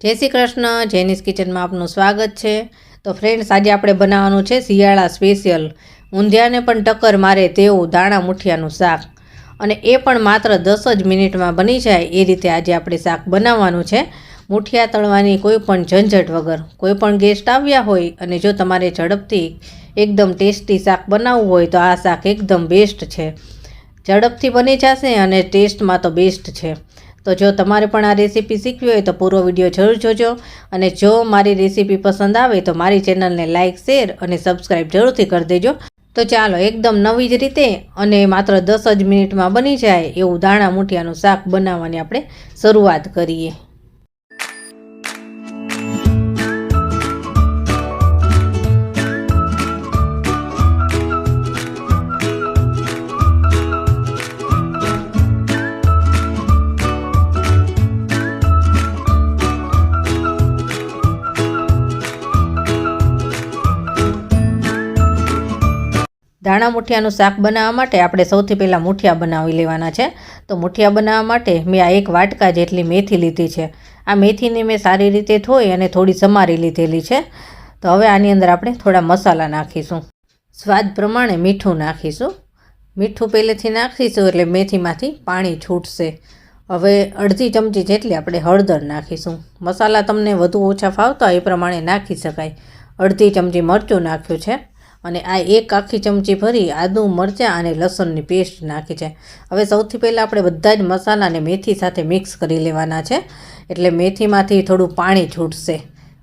જય શ્રી કૃષ્ણ જેનિસ કિચનમાં આપનું સ્વાગત છે. તો ફ્રેન્ડ્સ આજે આપણે બનાવવાનું છે શિયાળા સ્પેશિયલ ઊંધિયાને પણ ટક્કર મારે તેવું દાણા મુઠિયાનું શાક. અને એ પણ માત્ર દસ જ મિનિટમાં બની જાય એ રીતે આજે આપણે શાક બનાવવાનું છે. મુઠિયા તળવાની કોઈ પણ ઝંઝટ વગર. કોઈ પણ ગેસ્ટ આવ્યા હોય અને જો તમારે ઝડપથી એકદમ ટેસ્ટી શાક બનાવવું હોય તો આ શાક એકદમ બેસ્ટ છે. ઝડપથી બની જશે અને ટેસ્ટમાં તો બેસ્ટ છે. તો જો તમારે પણ આ રેસીપી શીખવી હોય તો પૂરો વીડિયો જરૂર જોજો અને જો મારી રેસીપી પસંદ આવે તો મારી ચેનલને લાઇક શેર અને સબસ્ક્રાઈબ જરૂરથી કરી દેજો. તો ચાલો, એકદમ નવી જ રીતે અને માત્ર દસ જ મિનિટમાં બની જાય એવું દાણા મૂઠિયાનું શાક બનાવવાની આપણે શરૂઆત કરીએ. દાણા મુઠિયાનું શાક બનાવવા માટે આપણે સૌથી પહેલાં મુઠિયા બનાવી લેવાના છે. તો મુઠિયા બનાવવા માટે મેં આ એક વાટકા જેટલી મેથી લીધી છે. આ મેથીને મેં સારી રીતે ધોઈ અને થોડી સમારી લીધેલી છે. તો હવે આની અંદર આપણે થોડા મસાલા નાખીશું. સ્વાદ પ્રમાણે મીઠું નાખીશું. મીઠું પહેલેથી નાખીશું એટલે મેથીમાંથી પાણી છૂટશે. હવે અડધી ચમચી જેટલી આપણે હળદર નાખીશું. મસાલા તમને વધુ ઓછા ફાવતા એ પ્રમાણે નાખી શકાય. અડધી ચમચી મરચું નાખ્યું છે. અને આ એક આખી ચમચી ભરી આદું, મરચાં અને લસણની પેસ્ટ નાખી છે. હવે સૌથી પહેલાં આપણે બધા જ મસાલાને મેથી સાથે મિક્સ કરી લેવાના છે. એટલે મેથીમાંથી થોડું પાણી છૂટશે.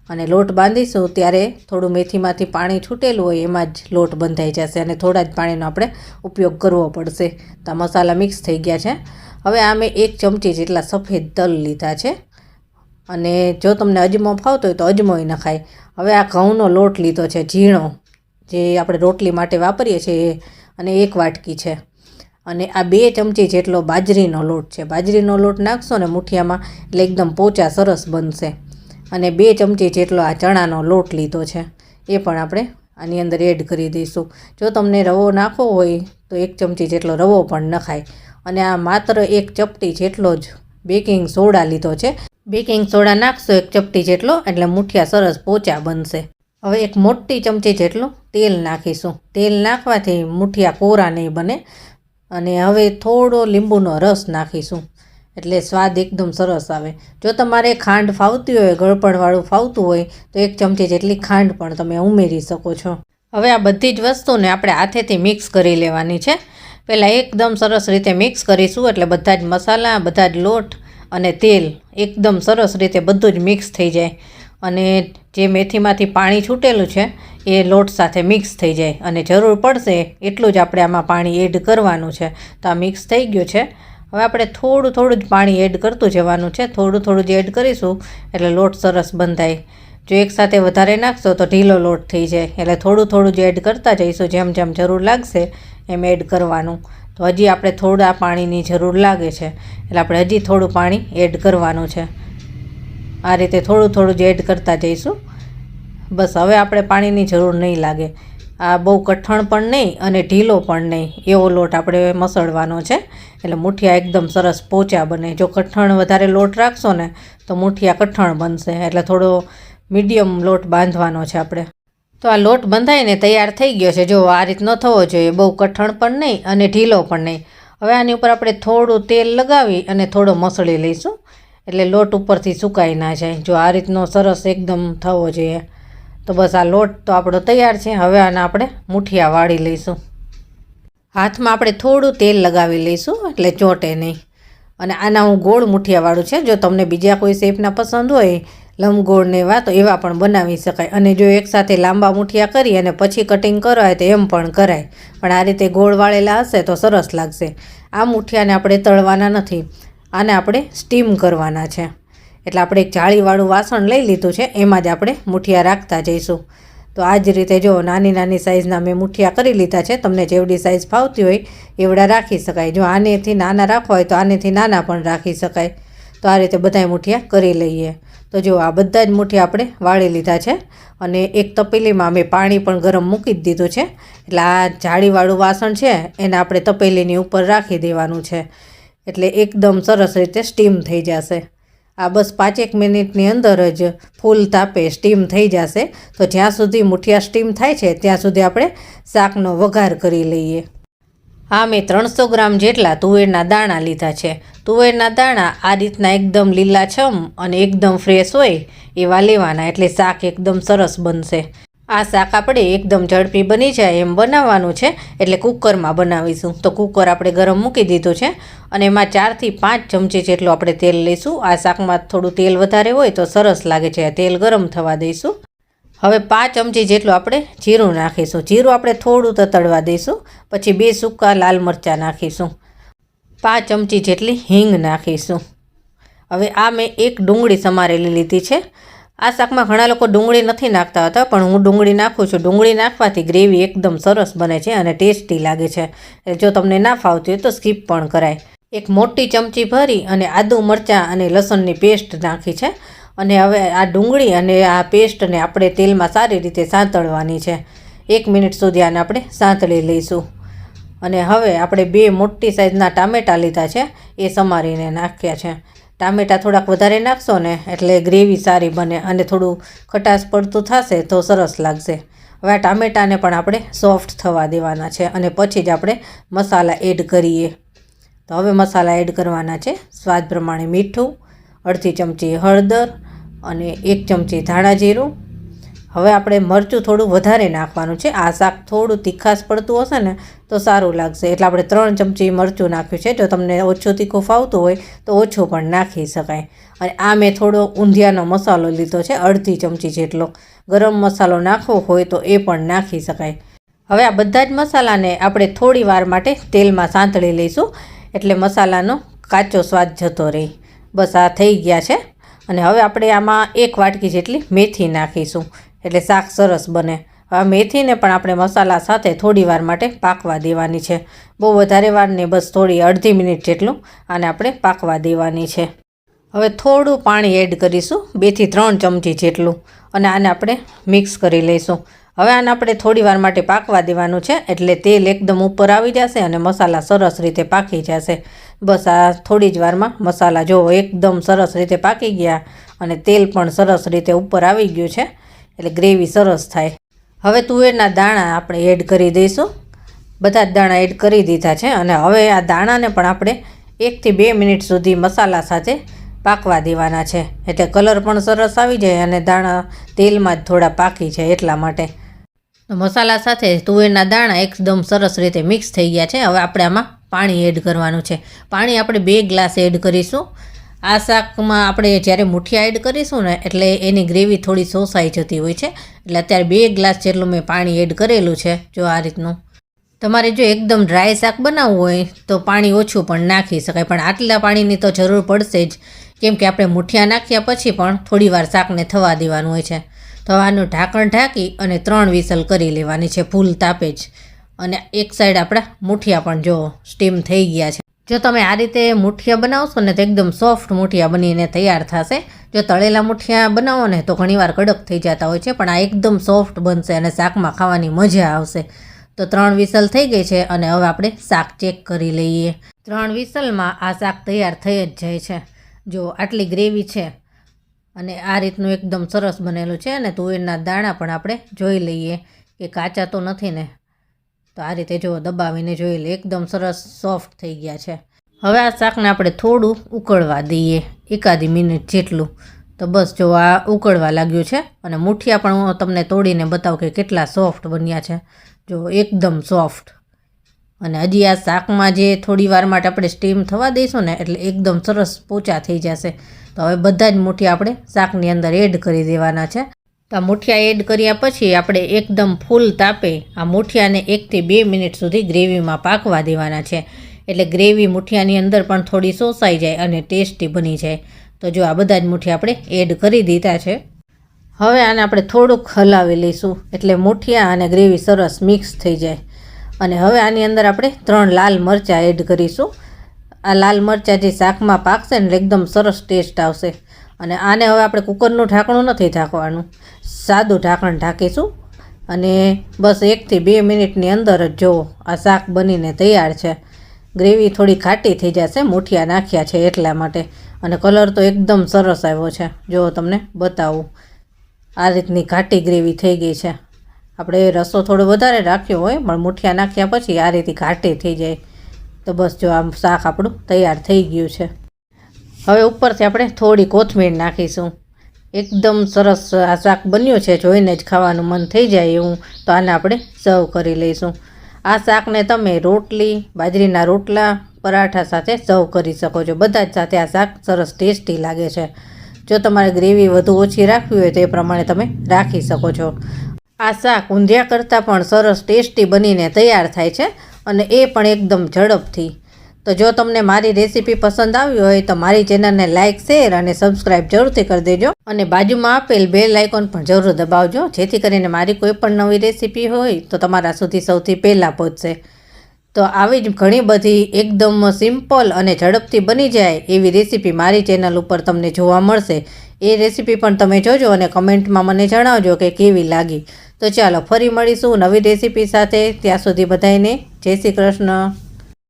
અને લોટ બાંધીશું ત્યારે થોડું મેથીમાંથી પાણી છૂટેલું હોય એમાં જ લોટ બંધાઈ જશે અને થોડા જ પાણીનો આપણે ઉપયોગ કરવો પડશે. તો મસાલા મિક્સ થઈ ગયા છે. હવે આ મેં એક ચમચી જેટલા સફેદ તલ લીધા છે. અને જો તમને અજમો ફાવતો હોય તો અજમોય નખાય હવે આ ઘઉંનો લોટ લીધો છે, ઝીણો. જે આપણે રોટલી માટે વાપરીએ છીએ અને એક વાટકી છે. અને આ બે ચમચી જેટલો બાજરીનો લોટ છે. બાજરીનો લોટ નાખશો ને મુઠિયામાં એટલે એકદમ પોચા સરસ બનશે. અને બે ચમચી જેટલો આ ચણાનો લોટ લીધો છે. એ પણ આપણે આની અંદર એડ કરી દઈશું. જો તમને રવો નાખવો હોય તો એક ચમચી જેટલો રવો પણ નખાય. અને આ માત્ર એક ચપટી જેટલો જ બેકિંગ સોડા લીધો છે. બેકિંગ સોડા નાખશો એક ચપટી જેટલો એટલે મુઠિયા સરસ પોચા બનશે. હવે એક મોટી ચમચી જેટલું તેલ નાખીશું. તેલ નાખવાથી મુઠિયા કોરા નહીં બને અને હવે થોડો લીંબુનો રસ નાખીશું. એટલે સ્વાદ એકદમ સરસ આવે. જો તમારે ખાંડ ફાવતી હોય, ગળપણવાળું ફાવતું હોય, તો એક ચમચી જેટલી ખાંડ પણ તમે ઉમેરી શકો છો. હવે આ બધી જ વસ્તુને આપણે હાથેથી મિક્સ કરી લેવાની છે. પહેલાં એકદમ સરસ રીતે મિક્સ કરીશું, એટલે બધા જ મસાલા, બધા જ લોટ અને તેલ એકદમ સરસ રીતે બધું જ મિક્સ થઈ જાય. અને જે મેથીમાંથી પાણી છૂટેલું છે એ લોટ સાથે મિક્સ થઈ જાય અને જરૂર પડશે એટલું જ આપણે આમાં પાણી એડ કરવાનું છે. તો આ મિક્સ થઈ ગયું છે. હવે આપણે થોડું થોડું જ પાણી એડ કરતું જવાનું છે. થોડું થોડું જ એડ કરીશું એટલે લોટ સરસ બંધાય. જો એકસાથે વધારે નાખશો તો ઢીલો લોટ થઈ જાય. એટલે થોડું થોડું જ એડ કરતા જઈશું જેમ જેમ જરૂર લાગશે એમ એડ કરવાનું. તો હજી આપણે થોડા પાણીની જરૂર લાગે છે. એટલે આપણે હજી થોડું પાણી એડ કરવાનું છે. આ રીતે થોડું થોડું જ એડ કરતા જઈશું. બસ હવે આપણે પાણીની જરૂર નહીં લાગે. આ બહુ કઠણ પણ નહીં અને ઢીલો પણ નહીં. એવો લોટ આપણે મસળવાનો છે. એટલે મુઠિયા એકદમ સરસ પોચા બને. જો કઠણ વધારે લોટ રાખશો ને, તો મુઠિયા કઠણ બનશે. એટલે થોડો મીડિયમ લોટ બાંધવાનો છે આપણે. તો આ લોટ બંધાઈને તૈયાર થઈ ગયો છે. જો આ રીત ન થવો જોઈએ. બહુ કઠણ પણ નહીં અને ઢીલો પણ નહીં. હવે આની ઉપર આપણે થોડું તેલ લગાવી અને થોડો મસળી લઈશું. એટલે લોટ ઉપરથી સુકાઈ ના જાય. જો આ રીતનો સરસ એકદમ થવો જોઈએ. તો બસ આ લોટ તો આપણો તૈયાર છે. હવે આને આપણે મુઠિયા વાળી લઈશું. હાથમાં આપણે થોડું તેલ લગાવી લઈશું, એટલે ચોંટે નહીં. અને આના હું ગોળ મુઠિયાવાળું છે. જો તમને બીજા કોઈ શેપના પસંદ હોય લંબગોળને એવા, તો એવા પણ બનાવી શકાય. અને જો એકસાથે લાંબા મુઠિયા કરી અને પછી કટિંગ કરાય તો એમ પણ કરાય. પણ આ રીતે ગોળ વાળેલા હશે, તો સરસ લાગશે. આ મુઠિયાને આપણે તળવાના નથી. આને આપણે સ્ટીમ કરવાના છે. એટલે આપણે એક જાળીવાળું વાસણ લઈ લીધું છે, એમાં જ આપણે મુઠિયા રાખતા જઈશું. તો આ જ રીતે જો નાની નાની સાઇઝના મેં મુઠિયા કરી લીધા છે, તમને જેવડી સાઇઝ ફાવતી હોય એવડા રાખી શકાય. જો આનેથી નાના રાખવા હોય તો આનેથી નાના પણ રાખી શકાય. તો આ રીતે બધાય મુઠિયા કરી લઈએ. તો જો આ બધા જ મુઠિયા આપણે વાળી લીધા છે અને એક તપેલીમાં અમે પાણી પણ ગરમ મૂકી જ દીધું છે. એટલે આ જાળીવાળું વાસણ છે, એને આપણે તપેલીની ઉપર રાખી દેવાનું છે. એટલે એકદમ સરસ રીતે સ્ટીમ થઈ જશે. આ બસ પાંચેક મિનિટની અંદર જ ફૂલ તાપે સ્ટીમ થઈ જશે. તો જ્યાં સુધી મુઠિયા સ્ટીમ થાય છે, ત્યાં સુધી આપણે શાકનો વઘાર કરી લઈએ. હા, મેં ત્રણસો ગ્રામ જેટલા તુવેરના દાણા લીધા છે. તુવેરના દાણા આ રીતના એકદમ લીલાછમ અને એકદમ ફ્રેશ હોય એવા લેવાના, એટલે શાક એકદમ સરસ બનશે. આ શાક આપણે એકદમ ઝડપી બની જાય એમ બનાવવાનું છે. એટલે કુકરમાં બનાવીશું. તો કુકર આપણે ગરમ મૂકી દીધું છે અને એમાં ચારથી પાંચ ચમચી જેટલું આપણે તેલ લઈશું. આ શાકમાં થોડું તેલ વધારે હોય તો સરસ લાગે છે. તેલ ગરમ થવા દઈશું. હવે પાંચ ચમચી જેટલું આપણે જીરું નાખીશું. જીરું આપણે થોડું તતડવા દઈશું. પછી બે સૂકા લાલ મરચાં નાખીશું. પાંચ ચમચી જેટલી હિંગ નાખીશું. હવે આ મેં એક ડુંગળી સમારેલી લીધી છે. આ શાકમાં ઘણા લોકો ડુંગળી નથી નાખતા હતા, પણ હું ડુંગળી નાખું છું. ડુંગળી નાખવાથી ગ્રેવી એકદમ સરસ બને છે અને ટેસ્ટી લાગે છે. જો તમને ના ફાવતી હોય તો સ્કીપ પણ કરાય. એક મોટી ચમચી ભરી અને આદુ મરચાં અને લસણની પેસ્ટ નાખી છે અને હવે આ ડુંગળી અને આ પેસ્ટને આપણે તેલમાં સારી રીતે સાંતળવાની છે. એક મિનિટ સુધી આને આપણે સાંતળી લઈશું. અને હવે આપણે બે મોટી સાઇઝના ટામેટાં લીધા છે, એ સમારીને નાખ્યા છે. ટામેટાં થોડાક વધારે નાખશો ને એટલે ગ્રેવી સારી બને અને થોડું ખટાશ પડતું થશે તો સરસ લાગશે. હવે આ ટામેટાને પણ આપણે સોફ્ટ થવા દેવાના છે અને પછી જ આપણે મસાલા એડ કરીએ. તો હવે મસાલા એડ કરવાના છે. સ્વાદ પ્રમાણે મીઠું, અડધી ચમચી હળદર અને એક ચમચી ધાણા જીરું હવે આપણે મરચું થોડું વધારે નાખવાનું છે. આ શાક થોડું તીખાશ પડતું હશે ને, તો સારું લાગશે. એટલે આપણે ત્રણ ચમચી મરચું નાખ્યું છે. જો તમને ઓછું તીખું ફાવતું હોય, તો ઓછું પણ નાખી શકાય. અને આ મેં થોડો ઊંધિયાનો મસાલો લીધો છે, અડધી ચમચી જેટલો. ગરમ મસાલો નાખવો હોય, તો એ પણ નાખી શકાય. હવે આ બધા જ મસાલાને આપણે થોડી વાર માટે તેલમાં સાંતળી લઈશું. એટલે મસાલાનો કાચો સ્વાદ જતો રહે. બસ આ થઈ ગયા છે. અને હવે આપણે આમાં એક વાટકી જેટલી મેથી નાખીશું. એટલે શાક સરસ બને. હવે મેથીને પણ આપણે મસાલા સાથે થોડી વાર માટે પાકવા દેવાની છે. બહુ વધારે વાર ને બસ થોડી અડધી મિનિટ જેટલું આને આપણે પાકવા દેવાની છે. હવે થોડું પાણી એડ કરીશું, બેથી ત્રણ ચમચી જેટલું અને આને આપણે મિક્સ કરી લઈશું. હવે આને આપણે થોડી વાર માટે પાકવા દેવાનું છે એટલે તેલ એકદમ ઉપર આવી જશે અને મસાલા સરસ રીતે પાકી જશે. બસ આ થોડી જ વારમાં મસાલા જો એકદમ સરસ રીતે પાકી ગયા અને તેલ પણ સરસ રીતે ઉપર આવી ગયું છે એટલે ગ્રેવી સરસ થાય. હવે તુવેરના દાણા આપણે એડ કરી દઈશું. બધા જ દાણા એડ કરી દીધા છે અને હવે આ દાણાને પણ આપણે એકથી બે મિનિટ સુધી મસાલા સાથે પાકવા દેવાના છે. એટલે કલર પણ સરસ આવી જાય અને દાણા તેલમાં જ થોડા પાકી છે એટલા માટે. મસાલા સાથે તુવેરના દાણા એકદમ સરસ રીતે મિક્સ થઈ ગયા છે. હવે આપણે આમાં પાણી એડ કરવાનું છે. પાણી આપણે બે ગ્લાસ એડ કરીશું. આ શાકમાં આપણે જ્યારે મુઠિયા એડ કરીશું ને, એટલે એની ગ્રેવી થોડી સોસાઈ જતી હોય છે. એટલે અત્યારે બે ગ્લાસ જેટલું મેં પાણી એડ કરેલું છે, જો આ રીતનું. તમારે જો એકદમ ડ્રાય શાક બનાવવું હોય, તો પાણી ઓછું પણ નાખી શકાય. પણ આટલા પાણીની તો જરૂર પડશે જ. કેમ કે આપણે મુઠિયા નાખ્યા પછી પણ થોડી વાર શાકને થવા દેવાનું હોય છે. તો આનું ઢાંકણ ઢાંકી અને ત્રણ વિસલ કરી લેવાની છે, ફૂલ તાપે જ. અને એક સાઈડ આપણા મુઠિયા પણ જો સ્ટીમ થઈ ગયા છે. જો તમે આ રીતે મુઠિયા બનાવશો ને તો એકદમ સોફ્ટ મુઠિયા બનીને તૈયાર થશે. જો તળેલા મુઠિયા બનાવો ને તો ઘણીવાર કડક થઈ જતા હોય છે, પણ આ એકદમ સોફ્ટ બનશે અને શાકમાં ખાવાની મજા આવશે. તો ત્રણ વિસલ થઈ ગઈ છે અને હવે આપણે શાક ચેક કરી લઈએ. ત્રણ વિસલમાં આ શાક તૈયાર થઈ જ જાય છે. જો આટલી ગ્રેવી છે અને આ રીતનું એકદમ સરસ બનેલું છે અને તુવેરના દાણા પણ આપણે જોઈ લઈએ કે કાચા તો નથી ને તો આ રીતે જો દબાવીને જોઈ લે એકદમ સરસ સોફ્ટ થઈ ગયા છે. હવે આ શાકને આપણે થોડું ઉકળવા દઈએ, એકાદી મિનિટ જેટલું. તો બસ જો આ ઉકળવા લાગ્યું છે અને મુઠિયા પણ હું તમને તોડીને બતાવું કે કેટલા સોફ્ટ બન્યા છે. જો એકદમ સોફ્ટ અને હજી આ શાકમાં જે થોડી વાર માટે આપણે સ્ટીમ થવા દઈશું ને એટલે એકદમ સરસ પોચા થઈ જશે. તો હવે બધા જ મુઠિયા આપણે શાકની અંદર એડ કરી દેવાના છે. તો આ મુઠિયા એડ કર્યા પછી આપણે એકદમ ફૂલ તાપે આ મુઠિયાને એકથી બે મિનિટ સુધી ગ્રેવીમાં પાકવા દેવાના છે. એટલે ગ્રેવી મુઠિયાની અંદર પણ થોડી સોસાઈ જાય અને ટેસ્ટી બની જાય. તો જો આ બધા જ મુઠિયા આપણે એડ કરી દીધા છે. હવે આને આપણે થોડુંક હલાવી લઈશું. એટલે મુઠિયા અને ગ્રેવી સરસ મિક્સ થઈ જાય. અને હવે આની અંદર આપણે ત્રણ લાલ મરચાં એડ કરીશું. આ લાલ મરચાં જે શાકમાં પાકશે ને એકદમ સરસ ટેસ્ટ આવશે. અને આને હવે આપણે કુકરનું ઢાંકણું નથી ઢાંકવાનું. સાદું ઢાંકણ ઢાંકીશું. અને બસ એકથી બે મિનિટની અંદર જ જુઓ આ શાક બનીને તૈયાર છે. ગ્રેવી થોડી ખાટી થઈ જશે, મુઠિયા નાખ્યા છે એટલા માટે. અને કલર તો એકદમ સરસ આવ્યો છે. જો તમને બતાવું. આ રીતની ઘાટી ગ્રેવી થઈ ગઈ છે. આપણે રસો થોડો વધારે રાખ્યો હોય, પણ મુઠિયા નાખ્યા પછી આ રીતે ઘાટી થઈ જાય. તો બસ જો આમ શાક આપણું તૈયાર થઈ ગયું છે. હવે ઉપરથી આપણે થોડી કોથમીર નાખીશું. એકદમ સરસ આ શાક બન્યું છે, જોઈને જ ખાવાનું મન થઈ જાય એવું. તો આને આપણે સર્વ કરી લઈશું. આ શાકને તમે રોટલી, બાજરીના રોટલા, પરાઠા સાથે સર્વ કરી શકો છો. બધા જ સાથે આ શાક સરસ ટેસ્ટી લાગે છે. જો તમારે ગ્રેવી વધુ ઓછી રાખવી હોય તો એ પ્રમાણે તમે રાખી શકો છો. આ શાક ઊંધિયા કરતાં પણ સરસ ટેસ્ટી બનીને તૈયાર થાય છે અને એ પણ એકદમ ઝડપથી. તો જો તમને મારી રેસીપી પસંદ આવી હોય તો મારી ચેનલને લાઇક શેર અને સબસ્ક્રાઇબ જરૂરથી કરી દેજો. અને બાજુમાં આપેલ બે લાઇકોન પણ જરૂર દબાવજો, જેથી કરીને મારી કોઈ પણ નવી રેસીપી હોય તો તમારા સુધી સૌથી પહેલાં પહોંચશે. તો આવી જ ઘણી બધી એકદમ સિમ્પલ અને ઝડપથી બની જાય એવી રેસીપી મારી ચેનલ ઉપર તમને જોવા મળશે. એ રેસીપી પણ તમે જોજો અને કમેન્ટમાં મને જણાવજો કે કેવી લાગી. તો ચાલો ફરી મળીશું નવી રેસીપી સાથે. ત્યાં સુધી બધાને જય શ્રી કૃષ્ણ.